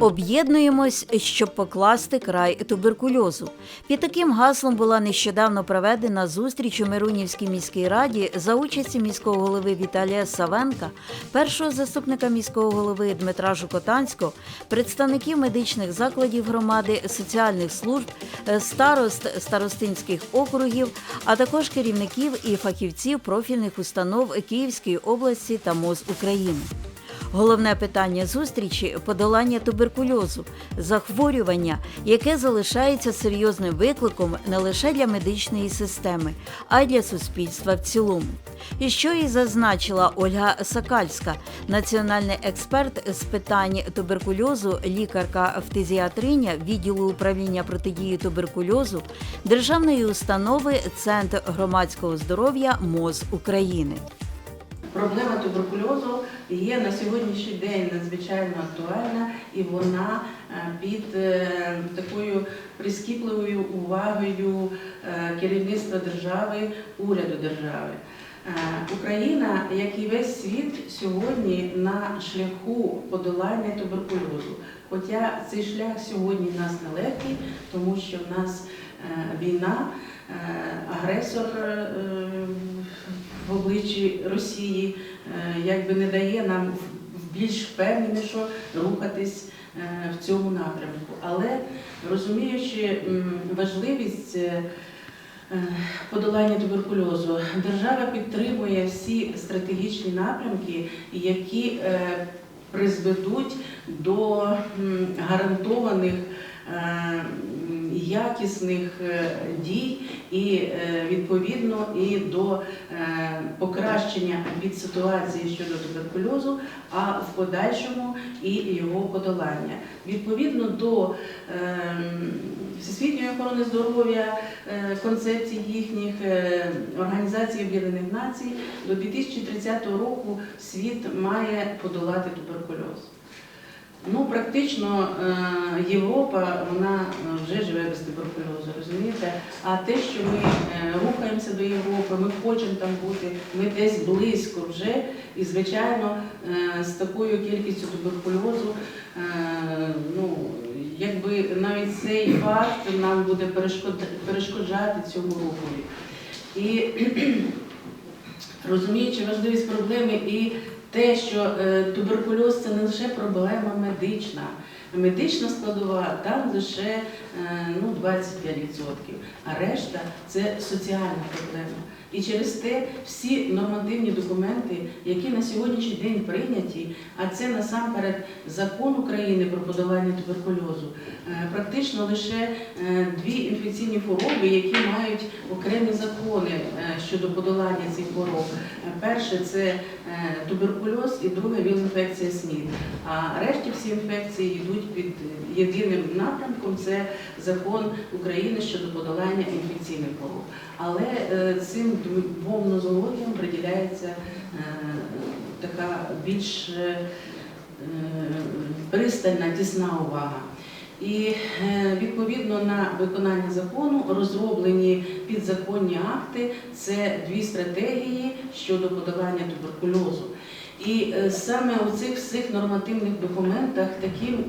Об'єднуємось, щоб покласти край туберкульозу. Під таким гаслом була нещодавно проведена зустріч у Миронівській міській раді за участі міського голови Віталія Савенка, першого заступника міського голови Дмитра Жукотанського, представників медичних закладів громади, соціальних служб, е, старост старостинських округів, а також керівників і фахівців профільних установ Київської області та МОЗ України. Головне питання зустрічі подолання туберкульозу, захворювання, яке залишається серйозним викликом не лише для медичної системи, а й для суспільства в цілому. І що і зазначила Ольга Сакальська, національний експерт з питань туберкульозу, лікарка фтизіатриня відділу управління протидії туберкульозу державної установи Центр громадського здоров'я МОЗ України. Проблема туберкульозу є на сьогоднішній день надзвичайно актуальна і вона е, під е, такою прискіпливою увагою е, керівництва держави, уряду держави. Україна, як і весь світ, сьогодні на шляху подолання туберкульозу. Хоча цей шлях сьогодні в нас нелегкий, тому що в нас війна, е, агресор е, в обличчі Росії е, якби не дає нам більш впевненіше рухатись е, в цьому напрямку. Але розуміючи важливість е, е, подолання туберкульозу, держава підтримує всі стратегічні напрямки, які е, призведуть до гарантованих е, якісних е, дій і е, відповідно і до е, покращення від ситуації щодо туберкульозу, а в подальшому і його подолання. Відповідно до е, Всесвітньої охорони здоров'я, концепцій їхніх Організації Об'єднаних Націй до 2030 року світ має подолати туберкульоз. Ну, практично е, Європа вона е, вже живе без туберкульозу, розумієте? А те, що ми е, рухаємося до Європи, ми хочемо там бути, ми десь близько вже, і звичайно, з такою кількістю туберкульозу, ну якби навіть цей факт нам буде перешкоджати цьому руху. І розуміючи важливість проблеми і те, що е, туберкульоз це не лише проблема медична. Медична складова там лише е, ну, 25%, а решта це соціальна проблема. І через те всі нормативні документи, які на сьогоднішній день прийняті, а це насамперед закон України про подолання туберкульозу, е, практично лише е, дві інфекційні хвороби, які мають окремі закони е, щодо подолання цих хвороб. Перше це туберкульоз і друге віл-інфекція СНІД. А решті всі інфекції йдуть під єдиним напрямком це закон України щодо подолання інфекційних хвороб. Але цим двом нозологіям приділяється е, така більш е, е, пристальна, тісна увага. І відповідно на виконання закону розроблені підзаконні акти. Це дві стратегії щодо подолання туберкульозу. І саме у цих всіх нормативних документах таким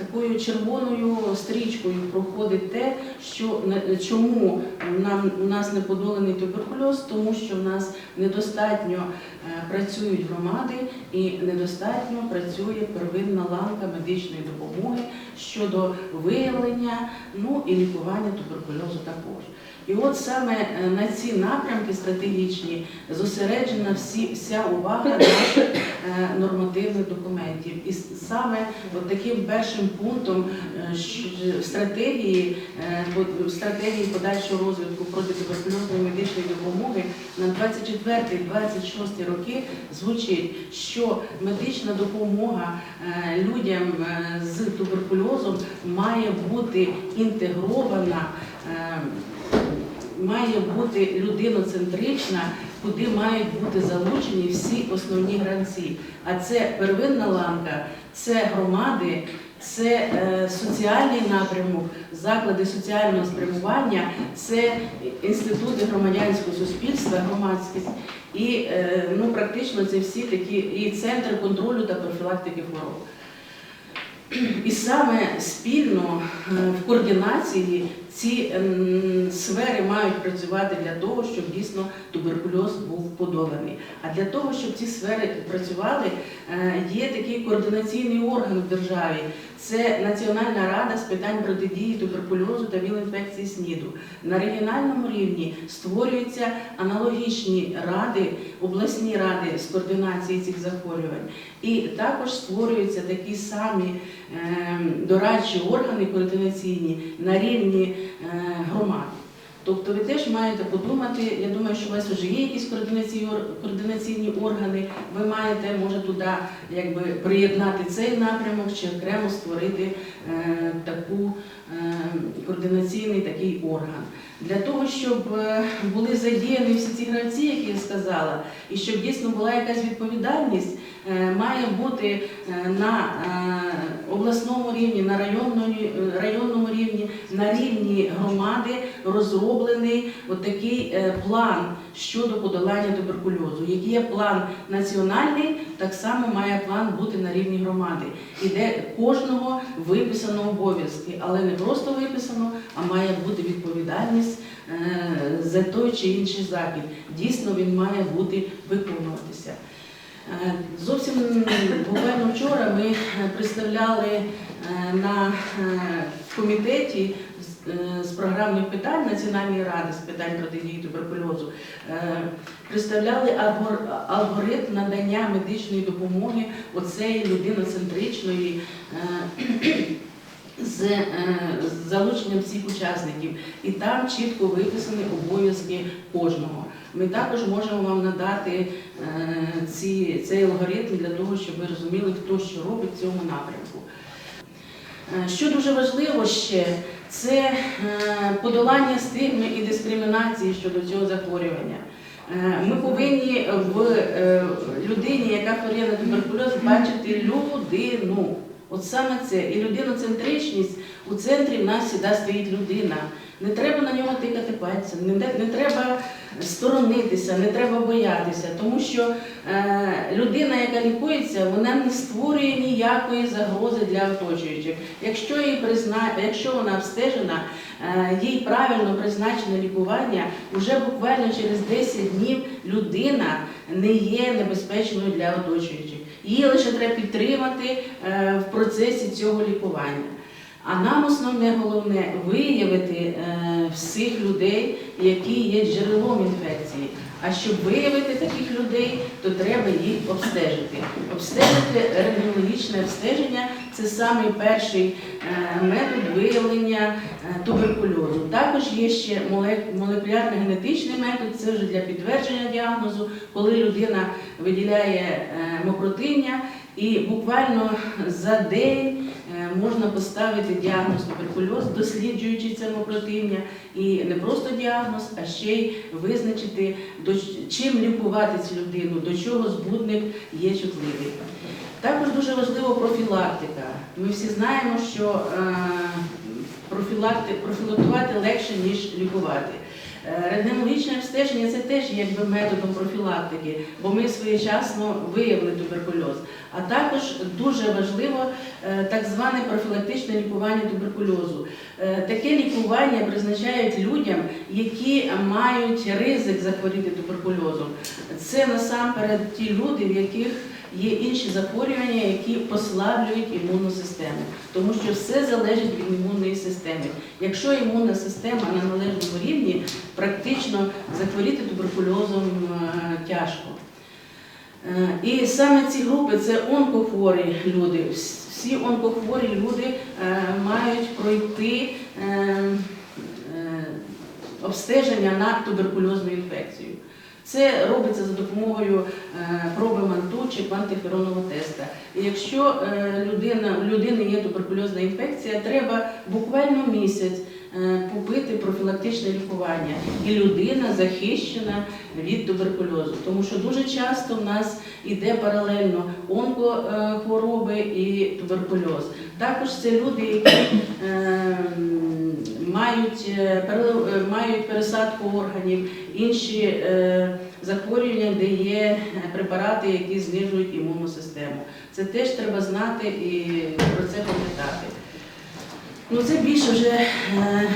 такою червоною стрічкою проходить те, що чому нам у нас не подолений туберкульоз, тому що в нас недостатньо е, працюють громади і недостатньо працює первинна ланка медичної допомоги щодо виявлення ну і лікування туберкульозу також. І от саме е, на ці напрямки стратегічні зосереджена всі, вся увага наших е, нормативних документів. І саме от таким першим пунктом е, стратегії, стратегії подальшого розвитку протитуберкульозної медичної допомоги на 24-26 роки звучить, що медична допомога людям з туберкульозом має бути інтегрована. Має бути людиноцентрична, куди мають бути залучені всі основні гранці. А це первинна ланка, це громади, це е, соціальний напрямок, заклади соціального спрямування, це інститути громадянського суспільства, громадськість. І е, ну, практично це всі такі і центри контролю та профілактики хвороб. І саме спільно е, в координації ці ем, сфери мають працювати для того, щоб дійсно туберкульоз був подоланий. А для того, щоб ці сфери працювали, е, є такий координаційний орган в державі. Це Національна рада з питань протидії туберкульозу та віл-інфекції СНІДу. На регіональному рівні створюються аналогічні ради, обласні ради з координації цих захворювань. І також створюються такі самі ем, дорадчі органи координаційні на рівні е, громад. Тобто ви теж маєте подумати, я думаю, що у вас вже є якісь координаційні, органи, ви маєте, може, туди якби, приєднати цей напрямок чи окремо створити е, таку е, координаційний такий орган. Для того, щоб е, були задіяні всі ці гравці, які я сказала, і щоб дійсно була якась відповідальність, е, має бути е, на е, обласному рівні, на районному, районному рівні, на рівні громади розроблений такий е, план щодо подолання туберкульозу. Який є план національний, так само має план бути на рівні громади. І де кожного виписано обов'язки, але не просто виписано, а має бути відповідальність е, за той чи інший захід. Дійсно, він має бути виконуватися. Е, Зовсім буквально вчора ми е, представляли е, на комітеті з- програмних питань Національної ради з питань протидії туберкульозу, представляли алгоритм надання медичної допомоги оцеї людиноцентричної. з залученням всіх учасників, і там чітко виписані обов'язки кожного. Ми також можемо вам надати е, ці, цей алгоритм для того, щоб ви розуміли, хто що робить в цьому напрямку. Е, Що дуже важливо ще, це е, подолання стигми і дискримінації щодо цього захворювання. Ми повинні в людині, яка хворіє на туберкульоз, бачити людину. От саме це. І людиноцентричність у центрі в нас завжди стоїть людина. Не треба на нього тикати пальцем, не, не треба сторонитися, не треба боятися, тому що е, людина, яка лікується, вона не створює ніякої загрози для оточуючих. Якщо, їй призна... Якщо вона обстежена, е, їй правильно призначене лікування, вже буквально через 10 днів людина не є небезпечною для оточуючих. Її лише треба підтримати е, в процесі цього лікування. А нам основне головне виявити е, всіх людей, які є джерелом інфекції. А щоб виявити таких людей, то треба їх обстежити. Обстежити рентгенологічне обстеження це самий перший е, метод виявлення е, туберкульозу. Також є ще молек- молекулярно-генетичний метод, це вже для підтвердження діагнозу, коли людина виділяє е, мокротиння і буквально за день можна поставити діагноз туберкульоз, досліджуючи це мокротиння, і не просто діагноз, а ще й визначити, чим лікувати цю людину, до чого збудник є чутливий. Також дуже важлива профілактика. Ми всі знаємо, що е, профілактувати легше, ніж лікувати. Е, Рентгенологічне обстеження це теж є методом профілактики, бо ми своєчасно виявили туберкульоз. А також дуже важливо е, так зване профілактичне лікування туберкульозу. Е, Таке лікування призначають людям, які мають ризик захворіти туберкульозом. Це насамперед ті люди, в яких є інші захворювання, які послаблюють імунну систему, тому що все залежить від імунної системи. Якщо імунна система на належному рівні, практично захворіти туберкульозом е, тяжко. Е, І саме ці групи це онкохворі люди. Всі онкохворі люди е, мають пройти обстеження на туберкульозну інфекцію. Це робиться за допомогою е, проби манту чи квантиферонового теста. І якщо е, людина, у людини є туберкульозна інфекція, треба буквально місяць е, попити профілактичне лікування. І людина захищена від туберкульозу. Тому що дуже часто в нас іде паралельно онкохвороби і туберкульоз. Також це люди, які е, мають, е, е, мають пересадку органів, інші е, захворювання, де є е, препарати, які знижують імунну систему. Це теж треба знати і про це пам'ятати. Ну, це більше вже е,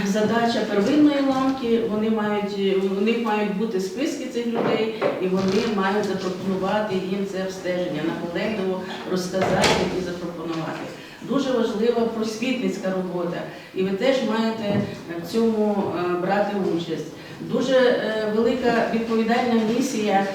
задача первинної ланки. Вони мають, у них мають бути списки цих людей, і вони мають запропонувати їм це обстеження, наполегливо розказати і запропонувати. Дуже важлива просвітницька робота, і ви теж маєте в цьому е, брати участь. Дуже е, велика відповідальна місія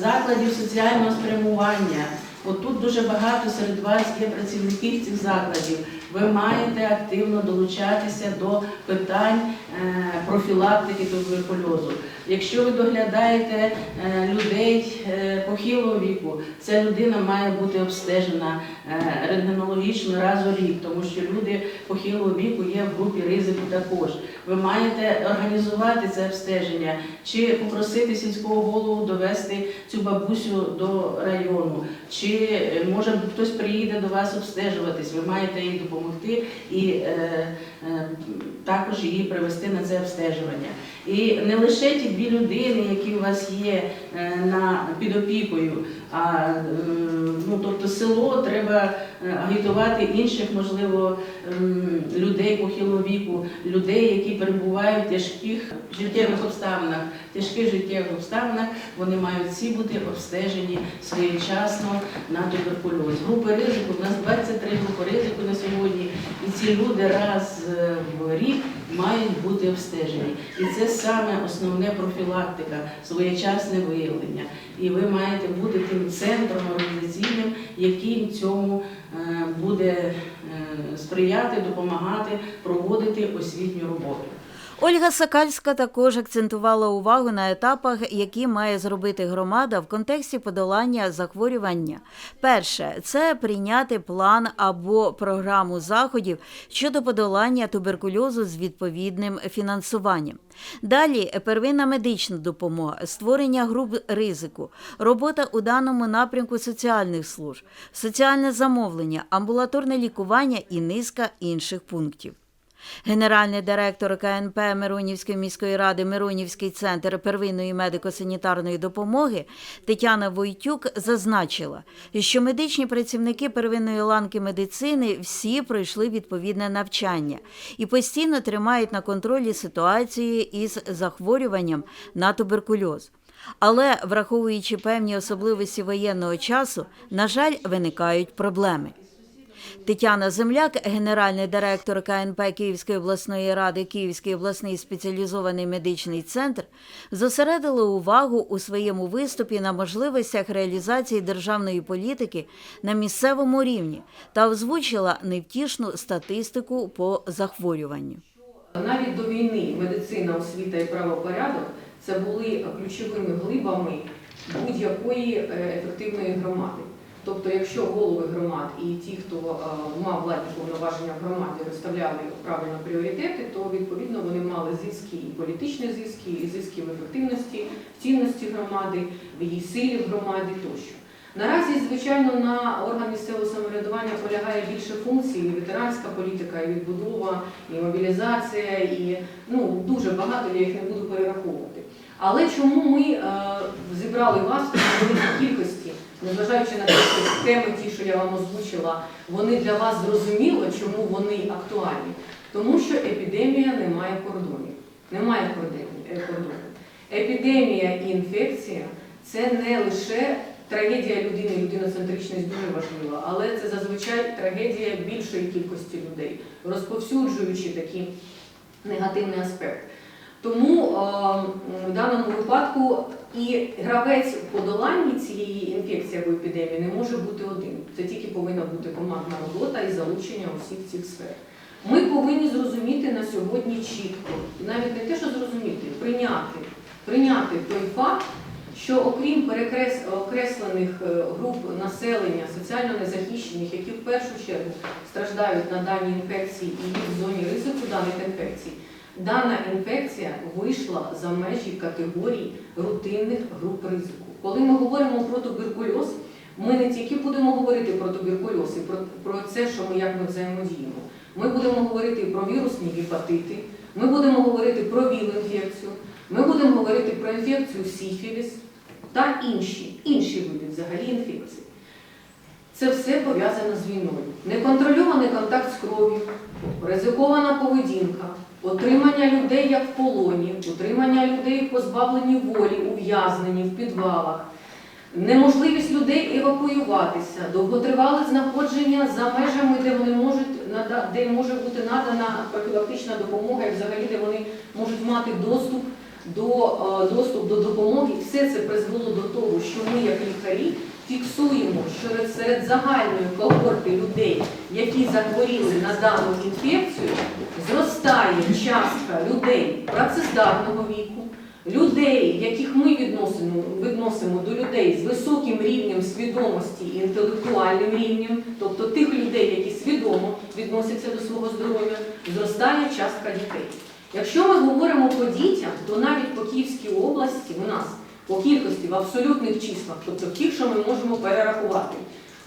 закладів соціального спрямування. От тут дуже багато серед вас є працівників цих закладів. Ви маєте активно долучатися до питань е, профілактики туберкульозу. Якщо ви доглядаєте е, людей е, похилого віку, ця людина має бути обстежена рентгенологічно раз у рік, тому що люди похилого віку є в групі ризику також. Ви маєте організувати це обстеження чи попросити сільського голову довести цю бабусю до району, чи може хтось приїде до вас обстежуватись, ви маєте їй допомогти і е, е, також її привести на це обстежування. І не лише ті дві людини, які у вас є е, на під опікою, а е, ну тобто село треба е, агітувати інших, можливо, ем, людей похилого віку, людей, які перебувають в тяжких життєвих обставинах, тяжких життєвих обставинах, вони мають всі бути обстежені своєчасно на туберкульоз. Групи ризику, у нас 23 групи ризику на сьогодні, і ці люди раз е, в рік мають бути обстежені. І це саме основне профілактика, своєчасне виявлення. І ви маєте бути тим центром організаційним, який цьому е, буде е, сприяти, допомагати, проводити освітню роботу. Ольга Сакальська також акцентувала увагу на етапах, які має зробити громада в контексті подолання захворювання. Перше це прийняти план або програму заходів щодо подолання туберкульозу з відповідним фінансуванням. Далі первинна медична допомога, створення груп ризику, робота у даному напрямку соціальних служб, соціальне замовлення, амбулаторне лікування і низка інших пунктів. Генеральний директор КНП Миронівської міської ради Миронівський центр первинної медико-санітарної допомоги Тетяна Войтюк зазначила, що медичні працівники первинної ланки медицини всі пройшли відповідне навчання і постійно тримають на контролі ситуацію із захворюванням на туберкульоз. Але, враховуючи певні особливості воєнного часу, на жаль, виникають проблеми. Тетяна Земляк, генеральний директор КНП Київської обласної ради, Київський обласний спеціалізований медичний центр, зосередила увагу у своєму виступі на можливостях реалізації державної політики на місцевому рівні та озвучила невтішну статистику по захворюванню. Навіть до війни медицина, освіта і правопорядок це були ключовими глибами будь-якої е, ефективної громади. Тобто, якщо голови громад і ті, хто е, мав владні повноваження в громаді, розставляли правильно пріоритети, то відповідно вони мали зв'язки і політичні зв'язки, і зв'язки в ефективності, в цінності громади, в її силі в громаді тощо. Наразі, звичайно, на орган місцевого самоврядування полягає більше функцій, і ветеранська політика, і відбудова, і мобілізація, і ну дуже багато я їх не буду перераховувати. Але чому ми е, зібрали вас в великій кількості, незважаючи на те, що теми, ті, що я вам озвучила, вони для вас зрозуміло, чому вони актуальні? Тому що епідемія не має кордонів. Немає кордонів. е. Епідемія і інфекція це не лише трагедія людини, людиноцентричність дуже важлива, але це зазвичай трагедія більшої кількості людей, розповсюджуючи такий негативний аспект. Тому е, в даному випадку і гравець в подоланні цієї інфекції або епідемії не може бути один. Це тільки повинна бути командна робота і залучення усіх цих сфер. Ми повинні зрозуміти на сьогодні чітко, навіть не те, що зрозуміти, прийняти, прийняти той факт, що окрім перекрес- окреслених е, груп населення, соціально незахищених, які в першу чергу страждають на дані інфекції і є в зоні ризику даних інфекцій, дана інфекція вийшла за межі категорій рутинних груп ризику. Коли ми говоримо про туберкульоз, ми не тільки будемо говорити про туберкульоз і про, про це, що ми як ми взаємодіємо. Ми будемо говорити про вірусні гепатити, ми будемо говорити про ВІЛ-інфекцію, ми будемо говорити про інфекцію сіфіліс, та інші, інші види взагалі інфекцій. Це все пов'язано з війною. Неконтрольований контакт з кров'ю, ризикована поведінка, отримання людей як в полоні, утримання людей позбавлені волі, ув'язнені в підвалах, неможливість людей евакуюватися, довготривале знаходження за межами, де вони можуть де може бути надана профілактична допомога, і взагалі де вони можуть мати доступ до, е, доступ до допомоги. Все це призвело до того, що ми, як лікарі, фіксуємо, що серед- загальної когорти людей, які захворіли на дану інфекцію, зростає частка людей працездатного віку, людей, яких ми відносимо, відносимо до людей з високим рівнем свідомості і інтелектуальним рівнем, тобто тих людей, які свідомо відносяться до свого здоров'я, зростає частка дітей. Якщо ми говоримо по дітям, то навіть по Київській області у нас по кількості в абсолютних числах, тобто ті, що ми можемо перерахувати.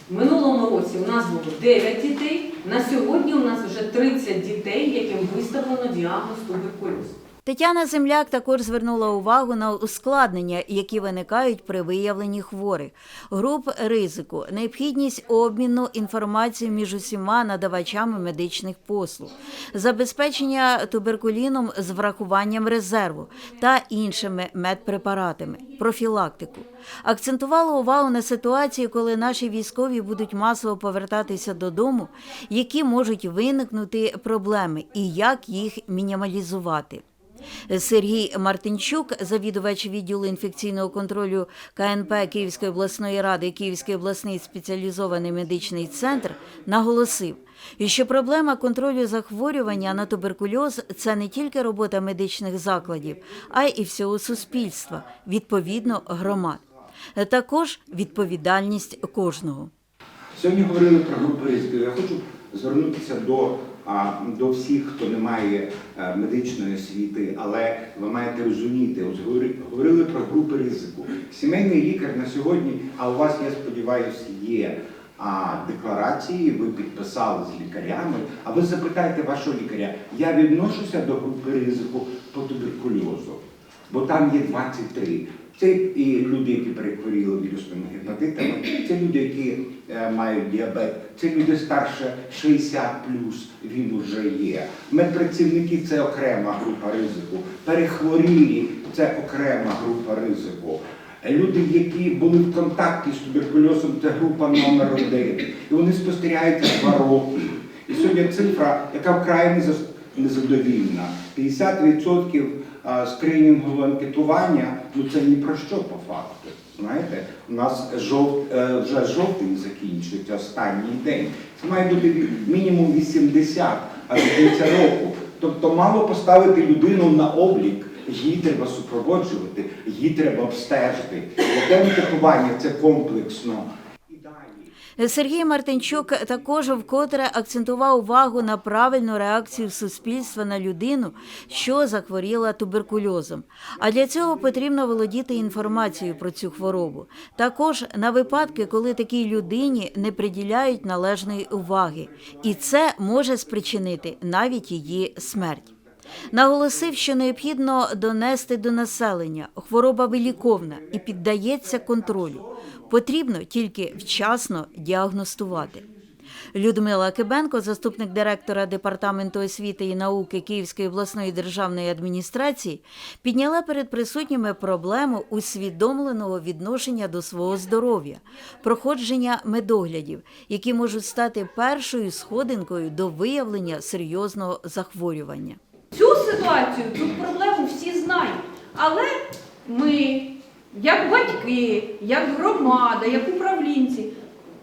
В минулому році у нас було 9 дітей, на сьогодні у нас вже 30 дітей, яким виставлено діагноз туберкульоз. Тетяна Земляк також звернула увагу на ускладнення, які виникають при виявленні хворих, груп ризику, необхідність обміну інформацією між усіма надавачами медичних послуг, забезпечення туберкуліном з врахуванням резерву та іншими медпрепаратами, профілактику. Акцентувала увагу на ситуації, коли наші військові будуть масово повертатися додому, які можуть виникнути проблеми і як їх мінімалізувати. Сергій Мартинчук, завідувач відділу інфекційного контролю КНП Київської обласної ради, Київський обласний спеціалізований медичний центр, наголосив, що проблема контролю захворювання на туберкульоз це не тільки робота медичних закладів, а й всього суспільства, відповідно громад. Також відповідальність кожного. Сьогодні говорили про групи ризику. Я хочу звернутися до, до всіх, хто не має е, медичної освіти, але ви маєте розуміти, ось говори- говорили про групи ризику. Сімейний лікар на сьогодні, а у вас, я сподіваюся, є декларації, ви підписали з лікарями, а ви запитайте вашого лікаря, я відношуся до групи ризику по туберкульозу, бо там є 23. Це і люди, які перехворіли вірусними гепатитами, це люди, які е, мають діабет, це люди старше 60 плюс він вже є. Медпрацівники це окрема група ризику. Перехворілі це окрема група ризику. Люди, які були в контакті з туберкульозом, це група номер один. І вони спостерігаються два роки. І сьогодні цифра, яка вкрай незадовільна. 50% скринінгового анкетування, ну це ні про що по факту. Знаєте, у нас жов, е, вже жовтень закінчується останній день. Це має бути мінімум 80, а до кінця року. Тобто мало поставити людину на облік, її треба супроводжувати, її треба обстежити. Таке анкетування це комплексно. Сергій Мартинчук також вкотре акцентував увагу на правильну реакцію суспільства на людину, що захворіла туберкульозом. А для цього потрібно володіти інформацією про цю хворобу. Також на випадки, коли такій людині не приділяють належної уваги, і це може спричинити навіть її смерть. Наголосив, що необхідно донести до населення хвороба виліковна і піддається контролю. Потрібно тільки вчасно діагностувати. Людмила Кибенко, заступник директора департаменту освіти і науки Київської обласної державної адміністрації, підняла перед присутніми проблему усвідомленого відношення до свого здоров'я, проходження медоглядів, які можуть стати першою сходинкою до виявлення серйозного захворювання. Цю ситуацію, цю проблему всі знають. Але ми, як батьки, як громада, як управлінці,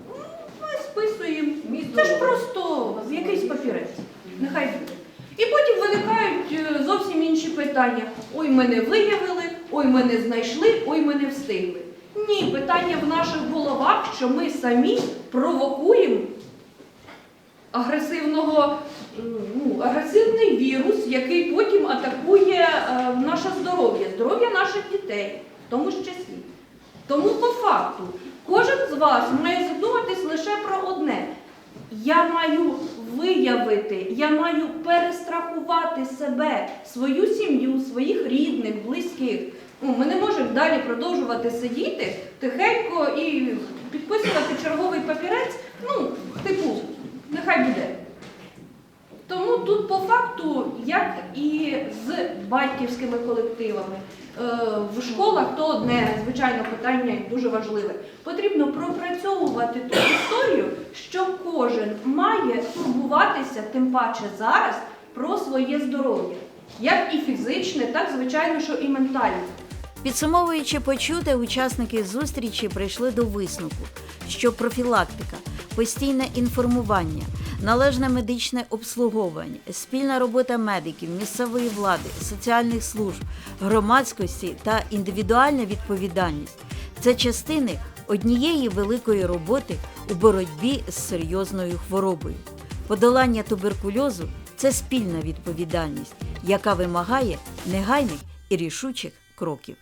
ну, ми списуємо. Це ж просто якийсь папірець. Нехай буде. І потім виникають е, зовсім інші питання. Ой, мене виявили, ой, мене знайшли, ой, мене встигли. Ні, питання в наших головах, що ми самі провокуємо агресивного, ну, агресивний вірус, який потім атакує е, наше здоров'я, здоров'я наших дітей, в тому ж числі. Тому по факту кожен з вас має задуматись лише про одне. Я маю виявити, я маю перестрахувати себе, свою сім'ю, своїх рідних, близьких. Ну, Ми не можемо далі продовжувати сидіти тихенько і підписувати черговий папірець. Ну, типу, нехай буде. Тому тут по факту, як і з батьківськими колективами, в школах то одне, звичайно, питання дуже важливе. Потрібно пропрацьовувати ту історію, що кожен має турбуватися, тим паче зараз, про своє здоров'я, як і фізичне, так звичайно, що і ментальне. Підсумовуючи почуте, учасники зустрічі прийшли до висновку, що профілактика, постійне інформування, належне медичне обслуговування, спільна робота медиків, місцевої влади, соціальних служб, громадськості та індивідуальна відповідальність це частини однієї великої роботи у боротьбі з серйозною хворобою. Подолання туберкульозу це спільна відповідальність, яка вимагає негайних і рішучих кроків.